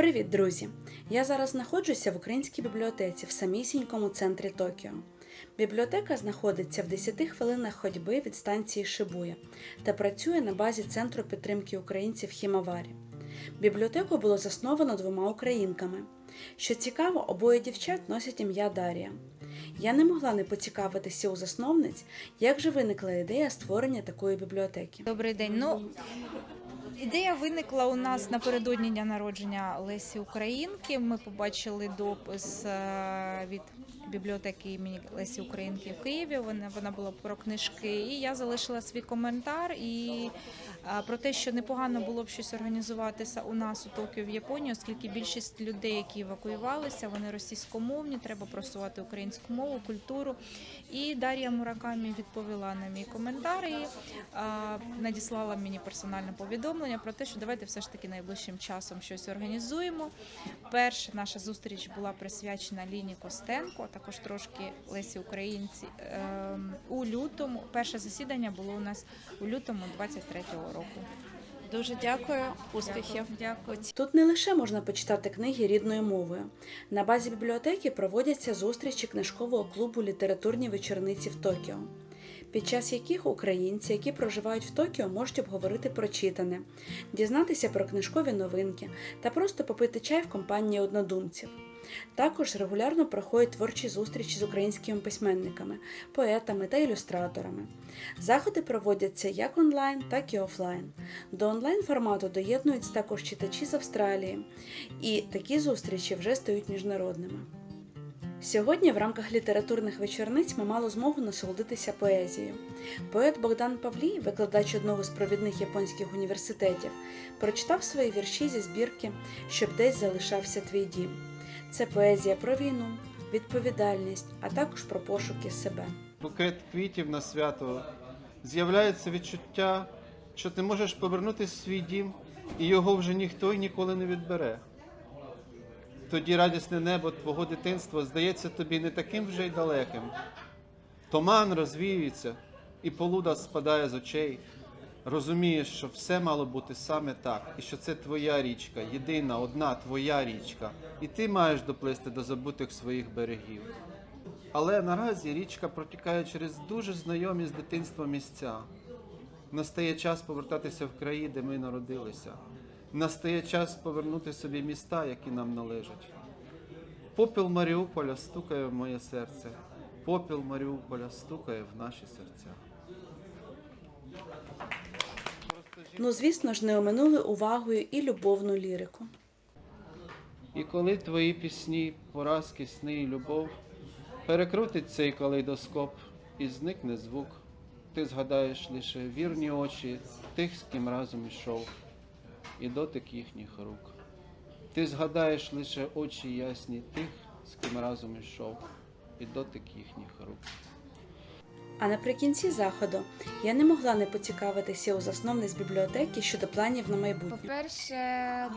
Привіт, друзі! Я зараз знаходжуся в українській бібліотеці в самісінькому центрі Токіо. Бібліотека знаходиться в 10 хвилинах ходьби від станції Шибуя та працює на базі Центру підтримки українців Хімаварі. Бібліотеку було засновано двома українками. Що цікаво, обоє дівчат носять ім'я Дарія. Я не могла не поцікавитися у засновниць, як же виникла ідея створення такої бібліотеки. Добрий день. Ну ідея виникла у нас напередодні дня народження Лесі Українки. Ми побачили допис е, від бібліотеки імені Лесі Українки в Києві. Вона вона була про книжки. І я залишила свій коментар і е, про те, що непогано було б щось організуватися у нас у Токіо в Японії, оскільки більшість людей, які евакуювалися, вони російськомовні. Треба просувати українську мову, культуру. І Дар'я Муракамі відповіла на мій коментар і а, надіслала мені персональне повідомлення про те, що давайте все ж таки найближчим часом щось організуємо. Перша наша зустріч була присвячена Ліні Костенко, а також трошки Лесі Українці ем, у лютому. Перше засідання було у нас у лютому 23-го року. Дуже дякую, успіхів. Дякую. Тут не лише можна почитати книги рідною мовою. На базі бібліотеки проводяться зустрічі книжкового клубу літературні вечорниці в Токіо, під час яких українці, які проживають в Токіо, можуть обговорити прочитане, дізнатися про книжкові новинки та просто попити чай в компанії однодумців. Також регулярно проходять творчі зустрічі з українськими письменниками, поетами та ілюстраторами. Заходи проводяться як онлайн, так і офлайн. До онлайн формату доєднуються також читачі з Австралії, і такі зустрічі вже стають міжнародними. Сьогодні в рамках літературних вечорниць ми мали змогу насолодитися поезією. Поет Богдан Павлій, викладач одного з провідних японських університетів, прочитав свої вірші зі збірки Щоб десь залишався твій дім. Це поезія про війну, відповідальність, а також про пошуки себе. букет квітів на свято, з'являється відчуття, що ти можеш повернутися в свій дім, і його вже ніхто й ніколи не відбере. Тоді радісне небо твого дитинства здається тобі не таким вже й далеким. Туман розвіюється, і полуда спадає з очей. Розумієш, що все мало бути саме так, і що це твоя річка, єдина, одна твоя річка, і ти маєш доплисти до забутих своїх берегів. Але наразі річка протікає через дуже знайомі з дитинства місця. Настає час повертатися в краї, де ми народилися. Настає час повернути собі міста, які нам належать. Попіл Маріуполя стукає в моє серце. Попіл Маріуполя стукає в наші серця. Ну, звісно ж, не оминули увагою і любовну лірику. І коли твої пісні, поразки, сни і любов перекрутить цей калейдоскоп і зникне звук, ти згадаєш лише вірні очі тих, з ким разом ішов, і дотик їхніх рук. Ти згадаєш лише очі ясні тих, з ким разом ішов, і дотик їхніх рук. А наприкінці заходу я не могла не поцікавитися у засновниць бібліотеки щодо планів на майбутнє. По-перше,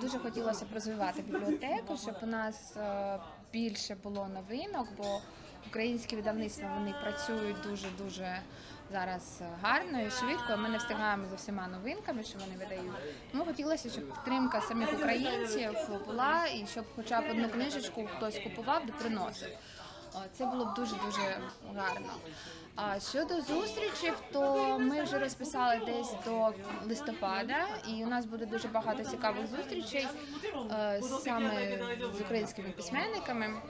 дуже хотілося б розвивати бібліотеку, щоб у нас е, більше було новинок, бо українські видавництва вони працюють дуже дуже зараз гарно і швидко. Ми не встигаємо за всіма новинками, що вони видають. Тому хотілося, щоб підтримка самих українців була, і щоб хоча б одну книжечку хтось купував, де приносив. Це було б дуже дуже гарно. А щодо зустрічей, то ми вже розписали десь до листопада, і у нас буде дуже багато цікавих зустрічей е, саме з українськими письменниками.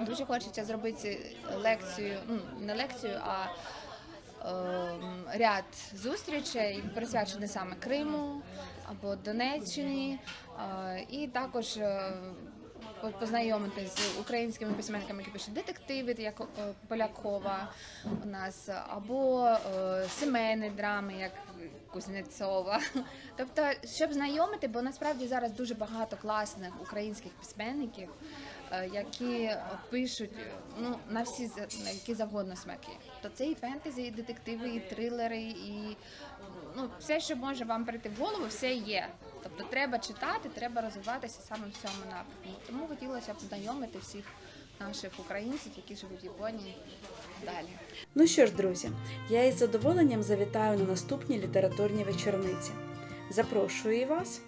Дуже хочеться зробити лекцію, ну не лекцію, а е, ряд зустрічей присвячений саме Криму або Донеччині, е, і також. Познайомитись з українськими письменниками, які пишуть детективи, як е, Полякова у нас, або е, сімейні драми, як Кузнєцова. Тобто, щоб знайомити, бо насправді зараз дуже багато класних українських письменників, е, які пишуть ну, на всі на які завгодно смаки. То це і фентезі, і детективи, і трилери, і ну, все, що може вам прийти в голову, все є. Тобто треба читати, треба розвиватися саме в цьому напрямку. Тому хотілося б знайомити всіх наших українців, які живуть в Японії далі. Ну що ж, друзі, я із задоволенням завітаю на наступні літературні вечорниці. Запрошую вас.